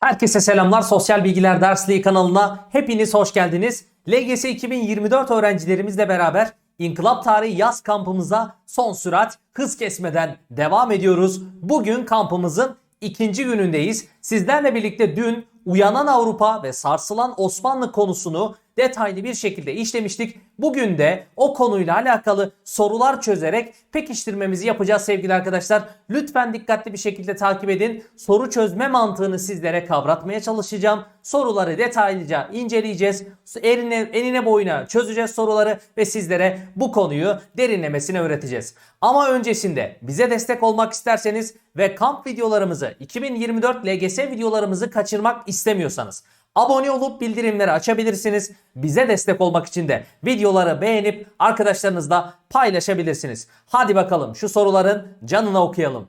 Herkese selamlar. Sosyal Bilgiler Dersliği kanalına hepiniz hoş geldiniz. LGS 2024 öğrencilerimizle beraber İnkılap Tarihi yaz kampımıza son sürat hız kesmeden devam ediyoruz. Bugün kampımızın ikinci günündeyiz. Sizlerle birlikte dün uyanan Avrupa ve sarsılan Osmanlı konusunu detaylı bir şekilde işlemiştik. Bugün de o konuyla alakalı sorular çözerek pekiştirmemizi yapacağız sevgili arkadaşlar. Lütfen dikkatli bir şekilde takip edin. Soru çözme mantığını sizlere kavratmaya çalışacağım. Soruları detaylıca inceleyeceğiz. Eline, enine boyuna çözeceğiz soruları ve sizlere bu konuyu derinlemesine öğreteceğiz. Ama öncesinde bize destek olmak isterseniz ve kamp videolarımızı 2024 LGS videolarımızı kaçırmak istemiyorsanız Abone olup bildirimleri açabilirsiniz. Bize destek olmak için de videoları beğenip arkadaşlarınızla paylaşabilirsiniz. Hadi bakalım şu soruların canını okuyalım.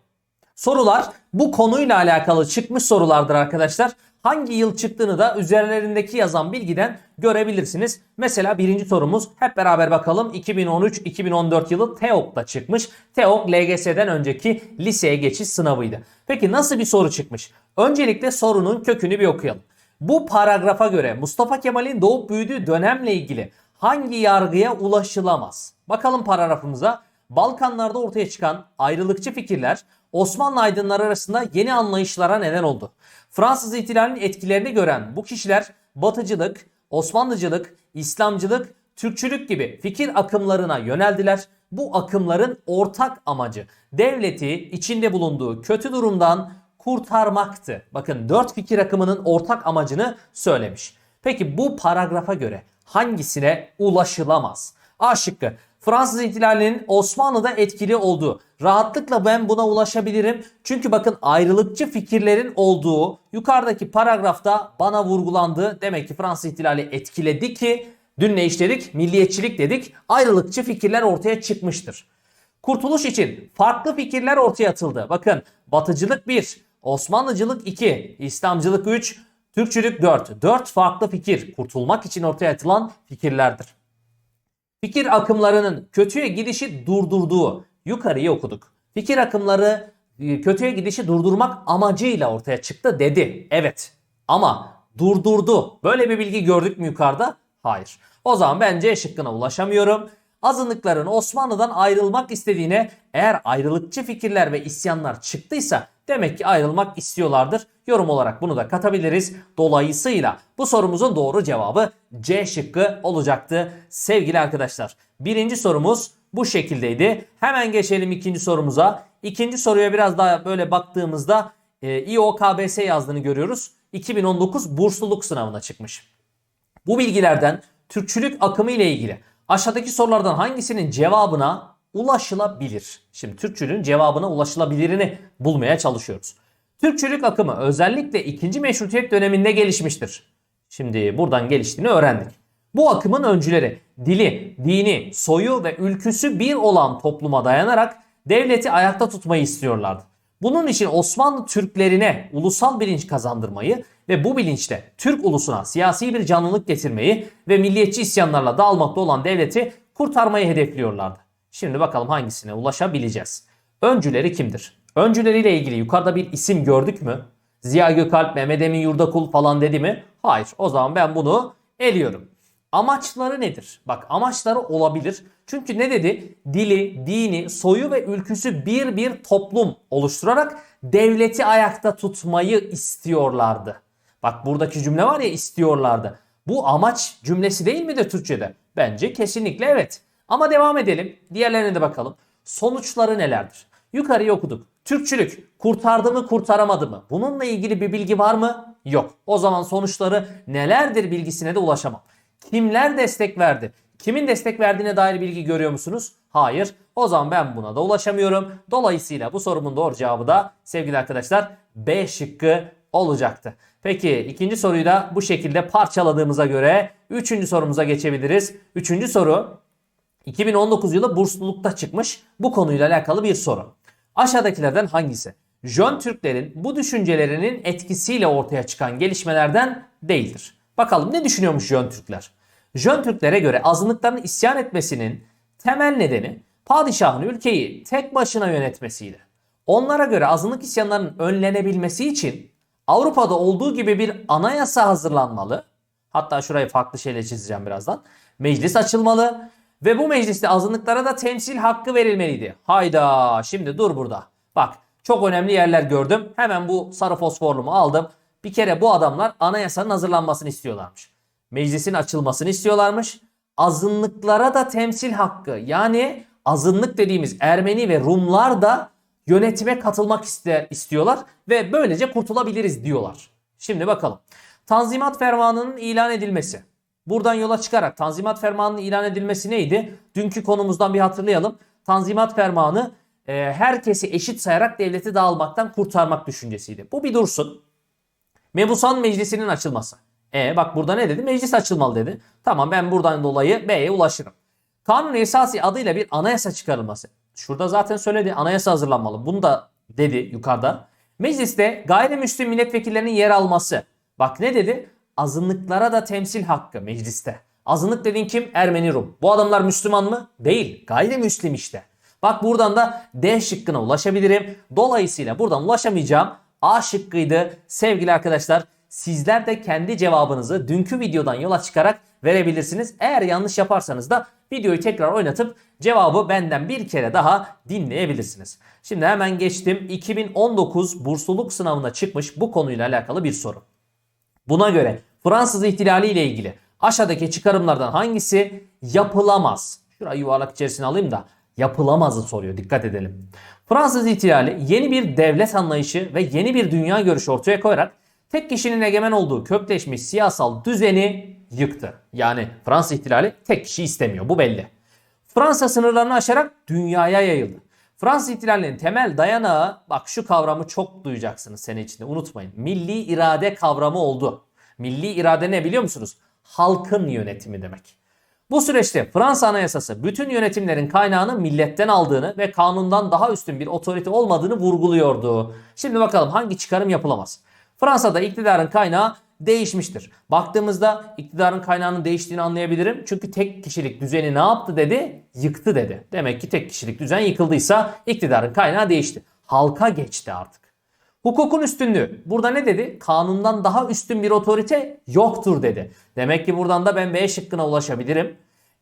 Sorular bu konuyla alakalı çıkmış sorulardır arkadaşlar. Hangi yıl çıktığını da üzerlerindeki yazan bilgiden görebilirsiniz. Mesela birinci sorumuz hep beraber bakalım. 2013-2014 yılı TEOK'ta çıkmış. TEOK LGS'den önceki liseye geçiş sınavıydı. Peki nasıl bir soru çıkmış? Öncelikle sorunun kökünü bir okuyalım. Bu paragrafa göre Mustafa Kemal'in doğup büyüdüğü dönemle ilgili hangi yargıya ulaşılamaz? Bakalım paragrafımıza. Balkanlarda ortaya çıkan ayrılıkçı fikirler Osmanlı aydınları arasında yeni anlayışlara neden oldu. Fransız ihtilalinin etkilerini gören bu kişiler batıcılık, Osmanlıcılık, İslamcılık, Türkçülük gibi fikir akımlarına yöneldiler. Bu akımların ortak amacı devleti içinde bulunduğu kötü durumdan kurtarmaktı. Bakın dört fikir akımının ortak amacını söylemiş. Peki bu paragrafa göre hangisine ulaşılamaz? A şıkkı. Fransız ihtilalinin Osmanlı'da etkili olduğu. Rahatlıkla ben buna ulaşabilirim. Çünkü bakın ayrılıkçı fikirlerin olduğu yukarıdaki paragrafta bana vurgulandı. Demek ki Fransız ihtilali etkiledi ki dün ne işledik? Milliyetçilik dedik. Ayrılıkçı fikirler ortaya çıkmıştır. Kurtuluş için farklı fikirler ortaya atıldı. Bakın batıcılık 1, Osmanlıcılık 2, İslamcılık 3, Türkçülük 4. 4 farklı fikir kurtulmak için ortaya atılan fikirlerdir. Fikir akımlarının kötüye gidişi durdurduğu yukarıyı okuduk. Fikir akımları e, kötüye gidişi durdurmak amacıyla ortaya çıktı dedi. Evet ama durdurdu. Böyle bir bilgi gördük mü yukarıda? Hayır. O zaman ben C şıkkına ulaşamıyorum. Azınlıkların Osmanlı'dan ayrılmak istediğine eğer ayrılıkçı fikirler ve isyanlar çıktıysa demek ki ayrılmak istiyorlardır. Yorum olarak bunu da katabiliriz. Dolayısıyla bu sorumuzun doğru cevabı C şıkkı olacaktı sevgili arkadaşlar. Birinci sorumuz bu şekildeydi. Hemen geçelim ikinci sorumuza. İkinci soruya biraz daha böyle baktığımızda e, İOKBS yazdığını görüyoruz. 2019 bursluluk sınavına çıkmış. Bu bilgilerden Türkçülük akımı ile ilgili aşağıdaki sorulardan hangisinin cevabına ulaşılabilir? Şimdi Türkçülüğün cevabına ulaşılabilirini bulmaya çalışıyoruz. Türkçülük akımı özellikle 2. Meşrutiyet döneminde gelişmiştir. Şimdi buradan geliştiğini öğrendik. Bu akımın öncüleri dili, dini, soyu ve ülküsü bir olan topluma dayanarak devleti ayakta tutmayı istiyorlardı. Bunun için Osmanlı Türklerine ulusal bilinç kazandırmayı ve bu bilinçle Türk ulusuna siyasi bir canlılık getirmeyi ve milliyetçi isyanlarla dağılmakta olan devleti kurtarmayı hedefliyorlardı. Şimdi bakalım hangisine ulaşabileceğiz. Öncüleri kimdir? Öncüleriyle ilgili yukarıda bir isim gördük mü? Ziya Gökalp, Mehmet Emin Yurdakul falan dedi mi? Hayır. O zaman ben bunu eliyorum. Amaçları nedir? Bak amaçları olabilir. Çünkü ne dedi? Dili, dini, soyu ve ülküsü bir bir toplum oluşturarak devleti ayakta tutmayı istiyorlardı. Bak buradaki cümle var ya istiyorlardı. Bu amaç cümlesi değil midir Türkçe'de? Bence kesinlikle evet. Ama devam edelim. Diğerlerine de bakalım. Sonuçları nelerdir? Yukarıyı okuduk. Türkçülük kurtardı mı kurtaramadı mı? Bununla ilgili bir bilgi var mı? Yok. O zaman sonuçları nelerdir bilgisine de ulaşamam. Kimler destek verdi? Kimin destek verdiğine dair bilgi görüyor musunuz? Hayır. O zaman ben buna da ulaşamıyorum. Dolayısıyla bu sorumun doğru cevabı da sevgili arkadaşlar B şıkkı olacaktı. Peki ikinci soruyu da bu şekilde parçaladığımıza göre üçüncü sorumuza geçebiliriz. Üçüncü soru 2019 yılı burslulukta çıkmış bu konuyla alakalı bir soru. Aşağıdakilerden hangisi? Jön Türklerin bu düşüncelerinin etkisiyle ortaya çıkan gelişmelerden değildir. Bakalım ne düşünüyormuş Jön Türkler? Jön Türklere göre azınlıkların isyan etmesinin temel nedeni padişahın ülkeyi tek başına yönetmesiydi. Onlara göre azınlık isyanlarının önlenebilmesi için Avrupa'da olduğu gibi bir anayasa hazırlanmalı. Hatta şurayı farklı şeyle çizeceğim birazdan. Meclis açılmalı ve bu mecliste azınlıklara da temsil hakkı verilmeliydi. Hayda şimdi dur burada. Bak çok önemli yerler gördüm. Hemen bu sarı fosforlumu aldım. Bir kere bu adamlar anayasanın hazırlanmasını istiyorlarmış. Meclisin açılmasını istiyorlarmış. Azınlıklara da temsil hakkı yani azınlık dediğimiz Ermeni ve Rumlar da yönetime katılmak iste, istiyorlar ve böylece kurtulabiliriz diyorlar. Şimdi bakalım. Tanzimat Fermanı'nın ilan edilmesi. Buradan yola çıkarak Tanzimat Fermanı'nın ilan edilmesi neydi? Dünkü konumuzdan bir hatırlayalım. Tanzimat Fermanı e, herkesi eşit sayarak devleti dağılmaktan kurtarmak düşüncesiydi. Bu bir dursun. Mebusan Meclisi'nin açılması. E bak burada ne dedi? Meclis açılmalı dedi. Tamam ben buradan dolayı B'ye ulaşırım. Kanun esası adıyla bir anayasa çıkarılması. Şurada zaten söyledi anayasa hazırlanmalı. Bunu da dedi yukarıda. Mecliste gayrimüslim milletvekillerinin yer alması. Bak ne dedi? Azınlıklara da temsil hakkı mecliste. Azınlık dediğin kim? Ermeni Rum. Bu adamlar Müslüman mı? Değil. Gayrimüslim işte. Bak buradan da D şıkkına ulaşabilirim. Dolayısıyla buradan ulaşamayacağım. A şıkkıydı. Sevgili arkadaşlar sizler de kendi cevabınızı dünkü videodan yola çıkarak verebilirsiniz. Eğer yanlış yaparsanız da videoyu tekrar oynatıp cevabı benden bir kere daha dinleyebilirsiniz. Şimdi hemen geçtim. 2019 bursluluk sınavına çıkmış bu konuyla alakalı bir soru. Buna göre Fransız ihtilali ile ilgili aşağıdaki çıkarımlardan hangisi yapılamaz? Şurayı yuvarlak içerisine alayım da yapılamazı soruyor. Dikkat edelim. Fransız ihtilali yeni bir devlet anlayışı ve yeni bir dünya görüşü ortaya koyarak tek kişinin egemen olduğu kökleşmiş siyasal düzeni yıktı. Yani Fransız ihtilali tek kişi istemiyor. Bu belli. Fransa sınırlarını aşarak dünyaya yayıldı. Fransız ihtilalinin temel dayanağı bak şu kavramı çok duyacaksınız sene içinde unutmayın. Milli irade kavramı oldu. Milli irade ne biliyor musunuz? Halkın yönetimi demek. Bu süreçte Fransa Anayasası bütün yönetimlerin kaynağını milletten aldığını ve kanundan daha üstün bir otorite olmadığını vurguluyordu. Şimdi bakalım hangi çıkarım yapılamaz? Fransa'da iktidarın kaynağı değişmiştir. Baktığımızda iktidarın kaynağının değiştiğini anlayabilirim. Çünkü tek kişilik düzeni ne yaptı dedi? Yıktı dedi. Demek ki tek kişilik düzen yıkıldıysa iktidarın kaynağı değişti. Halka geçti artık. Hukukun üstünlüğü. Burada ne dedi? Kanundan daha üstün bir otorite yoktur dedi. Demek ki buradan da ben B şıkkına ulaşabilirim.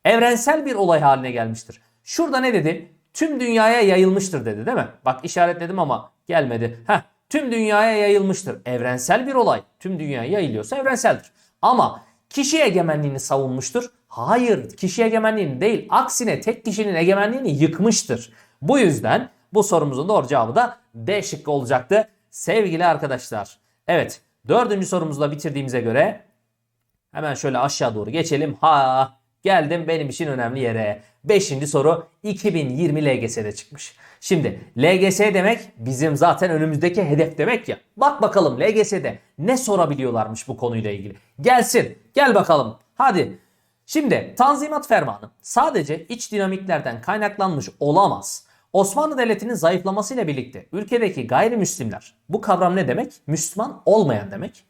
Evrensel bir olay haline gelmiştir. Şurada ne dedi? Tüm dünyaya yayılmıştır dedi değil mi? Bak işaretledim ama gelmedi. Heh, tüm dünyaya yayılmıştır. Evrensel bir olay. Tüm dünyaya yayılıyorsa evrenseldir. Ama kişi egemenliğini savunmuştur. Hayır kişi egemenliğini değil aksine tek kişinin egemenliğini yıkmıştır. Bu yüzden bu sorumuzun doğru cevabı da D şıkkı olacaktı sevgili arkadaşlar. Evet dördüncü sorumuzu da bitirdiğimize göre hemen şöyle aşağı doğru geçelim. Ha geldim benim için önemli yere. Beşinci soru 2020 LGS'de çıkmış. Şimdi LGS demek bizim zaten önümüzdeki hedef demek ya. Bak bakalım LGS'de ne sorabiliyorlarmış bu konuyla ilgili. Gelsin gel bakalım hadi. Şimdi Tanzimat Fermanı sadece iç dinamiklerden kaynaklanmış olamaz. Osmanlı Devleti'nin zayıflamasıyla birlikte ülkedeki gayrimüslimler bu kavram ne demek? Müslüman olmayan demek.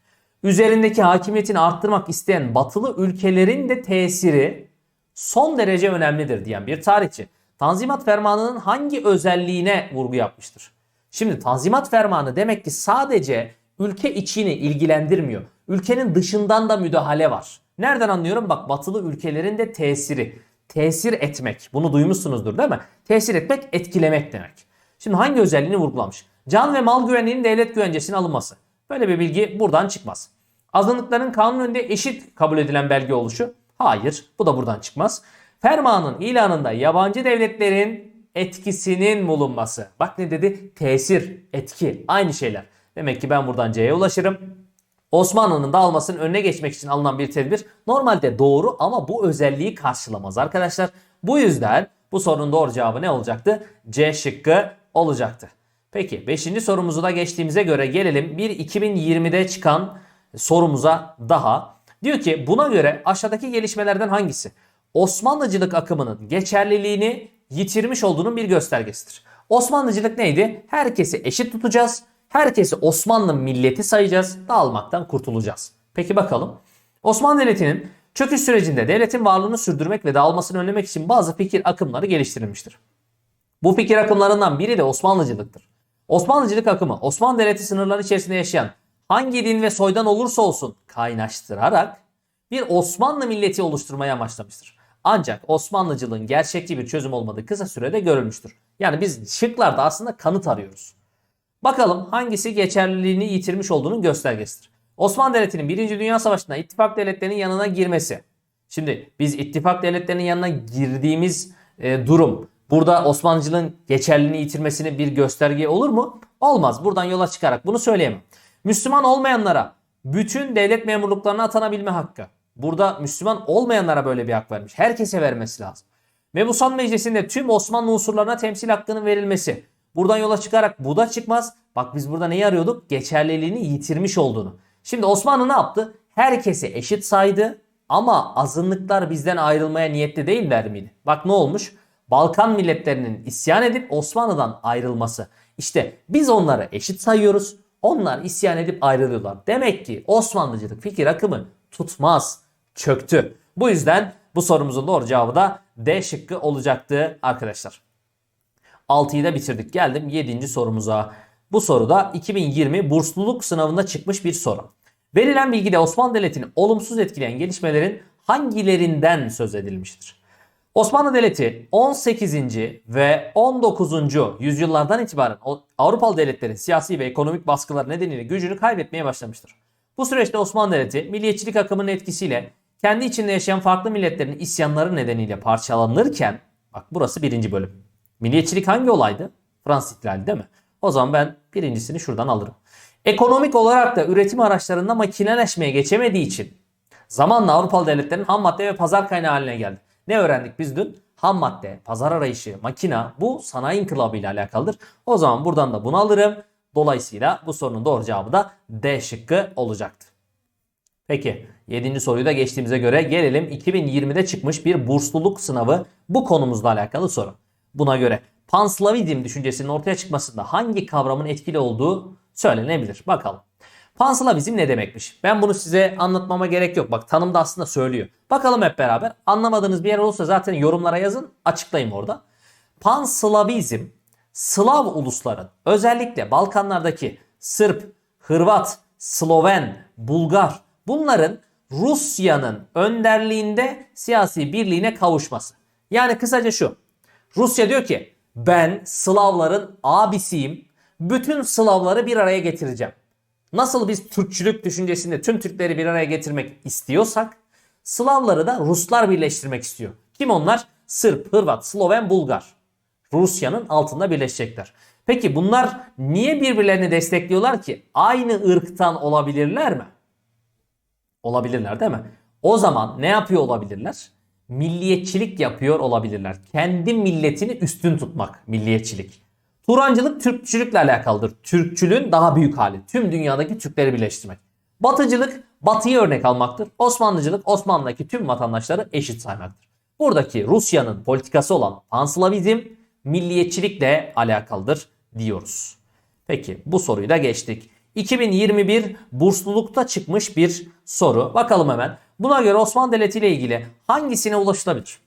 Üzerindeki hakimiyetini arttırmak isteyen batılı ülkelerin de tesiri son derece önemlidir diyen bir tarihçi. Tanzimat Fermanı'nın hangi özelliğine vurgu yapmıştır? Şimdi Tanzimat Fermanı demek ki sadece ülke içini ilgilendirmiyor. Ülkenin dışından da müdahale var. Nereden anlıyorum? Bak batılı ülkelerin de tesiri tesir etmek. Bunu duymuşsunuzdur değil mi? Tesir etmek, etkilemek demek. Şimdi hangi özelliğini vurgulamış? Can ve mal güvenliğinin devlet güvencesine alınması. Böyle bir bilgi buradan çıkmaz. Azınlıkların kanun önünde eşit kabul edilen belge oluşu. Hayır, bu da buradan çıkmaz. Fermanın ilanında yabancı devletlerin etkisinin bulunması. Bak ne dedi? Tesir, etki, aynı şeyler. Demek ki ben buradan C'ye ulaşırım. Osmanlı'nın dağılmasının önüne geçmek için alınan bir tedbir normalde doğru ama bu özelliği karşılamaz arkadaşlar. Bu yüzden bu sorunun doğru cevabı ne olacaktı? C şıkkı olacaktı. Peki 5. sorumuzu da geçtiğimize göre gelelim bir 2020'de çıkan sorumuza daha. Diyor ki buna göre aşağıdaki gelişmelerden hangisi Osmanlıcılık akımının geçerliliğini yitirmiş olduğunun bir göstergesidir. Osmanlıcılık neydi? Herkesi eşit tutacağız Herkesi Osmanlı milleti sayacağız. Dağılmaktan kurtulacağız. Peki bakalım. Osmanlı Devleti'nin çöküş sürecinde devletin varlığını sürdürmek ve dağılmasını önlemek için bazı fikir akımları geliştirilmiştir. Bu fikir akımlarından biri de Osmanlıcılıktır. Osmanlıcılık akımı Osmanlı Devleti sınırları içerisinde yaşayan hangi din ve soydan olursa olsun kaynaştırarak bir Osmanlı milleti oluşturmaya amaçlamıştır. Ancak Osmanlıcılığın gerçekçi bir çözüm olmadığı kısa sürede görülmüştür. Yani biz şıklarda aslında kanıt arıyoruz. Bakalım hangisi geçerliliğini yitirmiş olduğunun göstergesidir. Osmanlı Devleti'nin 1. Dünya Savaşı'nda ittifak devletlerinin yanına girmesi. Şimdi biz ittifak devletlerinin yanına girdiğimiz e, durum burada Osmanlıcılığın geçerliliğini yitirmesinin bir gösterge olur mu? Olmaz. Buradan yola çıkarak bunu söyleyemem. Müslüman olmayanlara bütün devlet memurluklarına atanabilme hakkı. Burada Müslüman olmayanlara böyle bir hak vermiş. Herkese vermesi lazım. Mebusan Meclisi'nde tüm Osmanlı unsurlarına temsil hakkının verilmesi. Buradan yola çıkarak bu da çıkmaz. Bak biz burada neyi arıyorduk? Geçerliliğini yitirmiş olduğunu. Şimdi Osmanlı ne yaptı? Herkesi eşit saydı ama azınlıklar bizden ayrılmaya niyetli değiller miydi? Bak ne olmuş? Balkan milletlerinin isyan edip Osmanlı'dan ayrılması. İşte biz onları eşit sayıyoruz. Onlar isyan edip ayrılıyorlar. Demek ki Osmanlıcılık fikir akımı tutmaz, çöktü. Bu yüzden bu sorumuzun doğru cevabı da D şıkkı olacaktı arkadaşlar. 6'yı da bitirdik. Geldim 7. sorumuza. Bu soruda 2020 bursluluk sınavında çıkmış bir soru. Verilen bilgide Osmanlı Devleti'ni olumsuz etkileyen gelişmelerin hangilerinden söz edilmiştir? Osmanlı Devleti 18. ve 19. yüzyıllardan itibaren Avrupalı devletlerin siyasi ve ekonomik baskılar nedeniyle gücünü kaybetmeye başlamıştır. Bu süreçte Osmanlı Devleti milliyetçilik akımının etkisiyle kendi içinde yaşayan farklı milletlerin isyanları nedeniyle parçalanırken bak burası birinci bölüm. Milliyetçilik hangi olaydı? Fransız ihtilali değil mi? O zaman ben birincisini şuradan alırım. Ekonomik olarak da üretim araçlarında makineleşmeye geçemediği için zamanla Avrupalı devletlerin ham madde ve pazar kaynağı haline geldi. Ne öğrendik biz dün? Ham madde, pazar arayışı, makina bu sanayi inkılabı ile alakalıdır. O zaman buradan da bunu alırım. Dolayısıyla bu sorunun doğru cevabı da D şıkkı olacaktı. Peki 7. soruyu da geçtiğimize göre gelelim 2020'de çıkmış bir bursluluk sınavı bu konumuzla alakalı soru. Buna göre Panslavizm düşüncesinin ortaya çıkmasında hangi kavramın etkili olduğu söylenebilir. Bakalım. Panslavizm ne demekmiş? Ben bunu size anlatmama gerek yok. Bak tanımda aslında söylüyor. Bakalım hep beraber. Anlamadığınız bir yer olursa zaten yorumlara yazın. Açıklayayım orada. Panslavizm Slav ulusların özellikle Balkanlardaki Sırp, Hırvat, Sloven, Bulgar bunların Rusya'nın önderliğinde siyasi birliğine kavuşması. Yani kısaca şu. Rusya diyor ki ben Slavların abisiyim. Bütün Slavları bir araya getireceğim. Nasıl biz Türkçülük düşüncesinde tüm Türkleri bir araya getirmek istiyorsak Slavları da Ruslar birleştirmek istiyor. Kim onlar? Sırp, Hırvat, Sloven, Bulgar. Rusya'nın altında birleşecekler. Peki bunlar niye birbirlerini destekliyorlar ki? Aynı ırktan olabilirler mi? Olabilirler değil mi? O zaman ne yapıyor olabilirler? Milliyetçilik yapıyor olabilirler. Kendi milletini üstün tutmak milliyetçilik. Turancılık Türkçülükle alakalıdır. Türkçülüğün daha büyük hali. Tüm dünyadaki Türkleri birleştirmek. Batıcılık Batı'yı örnek almaktır. Osmanlıcılık Osmanlı'daki tüm vatandaşları eşit saymaktır. Buradaki Rusya'nın politikası olan panslavizm milliyetçilikle alakalıdır diyoruz. Peki bu soruyu da geçtik. 2021 burslulukta çıkmış bir soru. Bakalım hemen. Buna göre Osmanlı Devleti ile ilgili hangisine ulaşılabilir?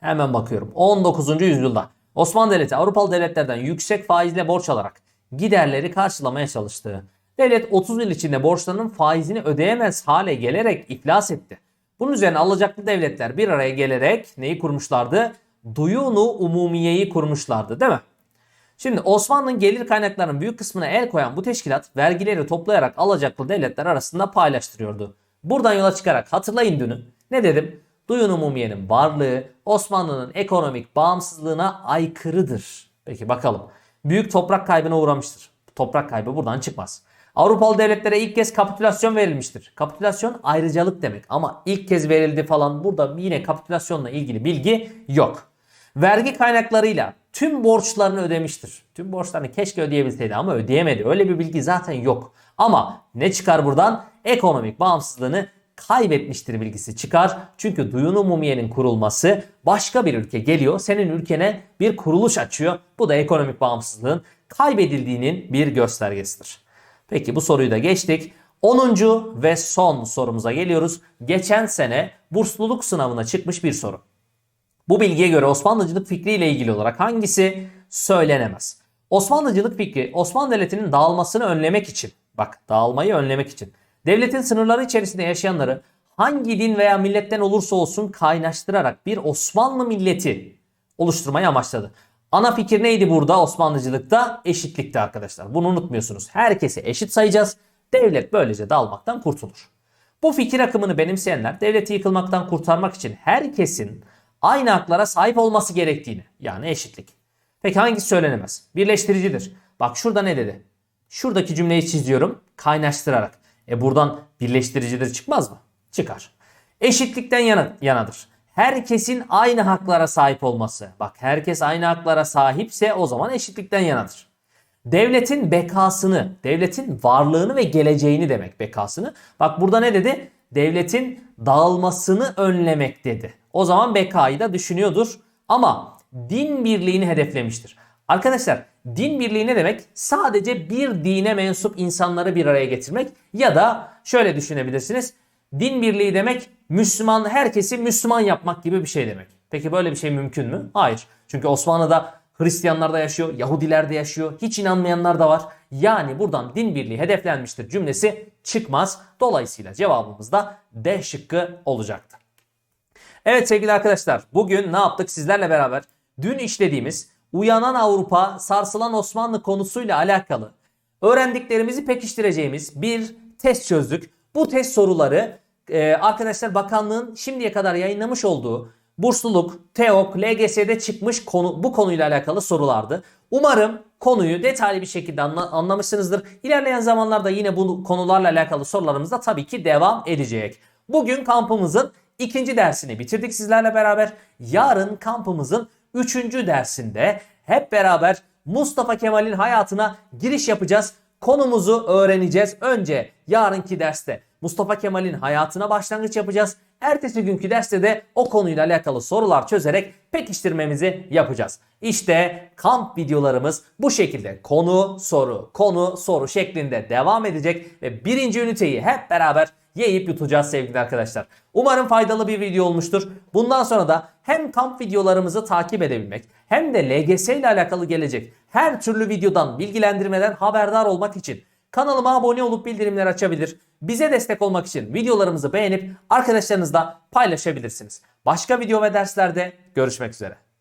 Hemen bakıyorum. 19. yüzyılda Osmanlı Devleti Avrupalı devletlerden yüksek faizle borç alarak giderleri karşılamaya çalıştı. Devlet 30 yıl içinde borçlarının faizini ödeyemez hale gelerek iflas etti. Bunun üzerine alacaklı devletler bir araya gelerek neyi kurmuşlardı? Duyunu umumiyeyi kurmuşlardı değil mi? Şimdi Osmanlı'nın gelir kaynaklarının büyük kısmına el koyan bu teşkilat vergileri toplayarak alacaklı devletler arasında paylaştırıyordu. Buradan yola çıkarak hatırlayın dünü. Ne dedim? Duyun umumiyenin varlığı Osmanlı'nın ekonomik bağımsızlığına aykırıdır. Peki bakalım. Büyük toprak kaybına uğramıştır. Toprak kaybı buradan çıkmaz. Avrupalı devletlere ilk kez kapitülasyon verilmiştir. Kapitülasyon ayrıcalık demek ama ilk kez verildi falan burada yine kapitülasyonla ilgili bilgi yok. Vergi kaynaklarıyla tüm borçlarını ödemiştir. Tüm borçlarını keşke ödeyebilseydi ama ödeyemedi. Öyle bir bilgi zaten yok. Ama ne çıkar buradan? Ekonomik bağımsızlığını kaybetmiştir bilgisi çıkar. Çünkü duyun umumiyenin kurulması başka bir ülke geliyor. Senin ülkene bir kuruluş açıyor. Bu da ekonomik bağımsızlığın kaybedildiğinin bir göstergesidir. Peki bu soruyu da geçtik. 10. ve son sorumuza geliyoruz. Geçen sene bursluluk sınavına çıkmış bir soru. Bu bilgiye göre Osmanlıcılık fikriyle ilgili olarak hangisi söylenemez? Osmanlıcılık fikri Osmanlı Devleti'nin dağılmasını önlemek için Bak dağılmayı önlemek için. Devletin sınırları içerisinde yaşayanları hangi din veya milletten olursa olsun kaynaştırarak bir Osmanlı milleti oluşturmayı amaçladı. Ana fikir neydi burada Osmanlıcılıkta? Eşitlikti arkadaşlar. Bunu unutmuyorsunuz. Herkesi eşit sayacağız. Devlet böylece dağılmaktan kurtulur. Bu fikir akımını benimseyenler devleti yıkılmaktan kurtarmak için herkesin aynı haklara sahip olması gerektiğini yani eşitlik. Peki hangisi söylenemez? Birleştiricidir. Bak şurada ne dedi? Şuradaki cümleyi çiziyorum kaynaştırarak. E buradan birleştiricidir çıkmaz mı? Çıkar. Eşitlikten yana, yanadır. Herkesin aynı haklara sahip olması. Bak herkes aynı haklara sahipse o zaman eşitlikten yanadır. Devletin bekasını, devletin varlığını ve geleceğini demek bekasını. Bak burada ne dedi? Devletin dağılmasını önlemek dedi. O zaman bekayı da düşünüyordur ama din birliğini hedeflemiştir. Arkadaşlar din birliği ne demek? Sadece bir dine mensup insanları bir araya getirmek ya da şöyle düşünebilirsiniz. Din birliği demek Müslüman herkesi Müslüman yapmak gibi bir şey demek. Peki böyle bir şey mümkün mü? Hayır. Çünkü Osmanlı'da Hristiyanlar da yaşıyor, Yahudiler de yaşıyor, hiç inanmayanlar da var. Yani buradan din birliği hedeflenmiştir cümlesi çıkmaz. Dolayısıyla cevabımız da D şıkkı olacaktı. Evet sevgili arkadaşlar bugün ne yaptık sizlerle beraber? Dün işlediğimiz Uyanan Avrupa, Sarsılan Osmanlı konusuyla alakalı öğrendiklerimizi pekiştireceğimiz bir test çözdük. Bu test soruları e, arkadaşlar bakanlığın şimdiye kadar yayınlamış olduğu bursluluk, TEOK, LGS'de çıkmış konu bu konuyla alakalı sorulardı. Umarım konuyu detaylı bir şekilde anla- anlamışsınızdır. İlerleyen zamanlarda yine bu konularla alakalı sorularımız da tabii ki devam edecek. Bugün kampımızın ikinci dersini bitirdik sizlerle beraber. Yarın kampımızın üçüncü dersinde hep beraber Mustafa Kemal'in hayatına giriş yapacağız. Konumuzu öğreneceğiz. Önce yarınki derste Mustafa Kemal'in hayatına başlangıç yapacağız. Ertesi günkü derste de o konuyla alakalı sorular çözerek pekiştirmemizi yapacağız. İşte kamp videolarımız bu şekilde konu soru konu soru şeklinde devam edecek ve birinci üniteyi hep beraber yiyip yutacağız sevgili arkadaşlar. Umarım faydalı bir video olmuştur. Bundan sonra da hem kamp videolarımızı takip edebilmek hem de LGS ile alakalı gelecek her türlü videodan bilgilendirmeden haberdar olmak için kanalıma abone olup bildirimleri açabilir. Bize destek olmak için videolarımızı beğenip arkadaşlarınızla paylaşabilirsiniz. Başka video ve derslerde görüşmek üzere.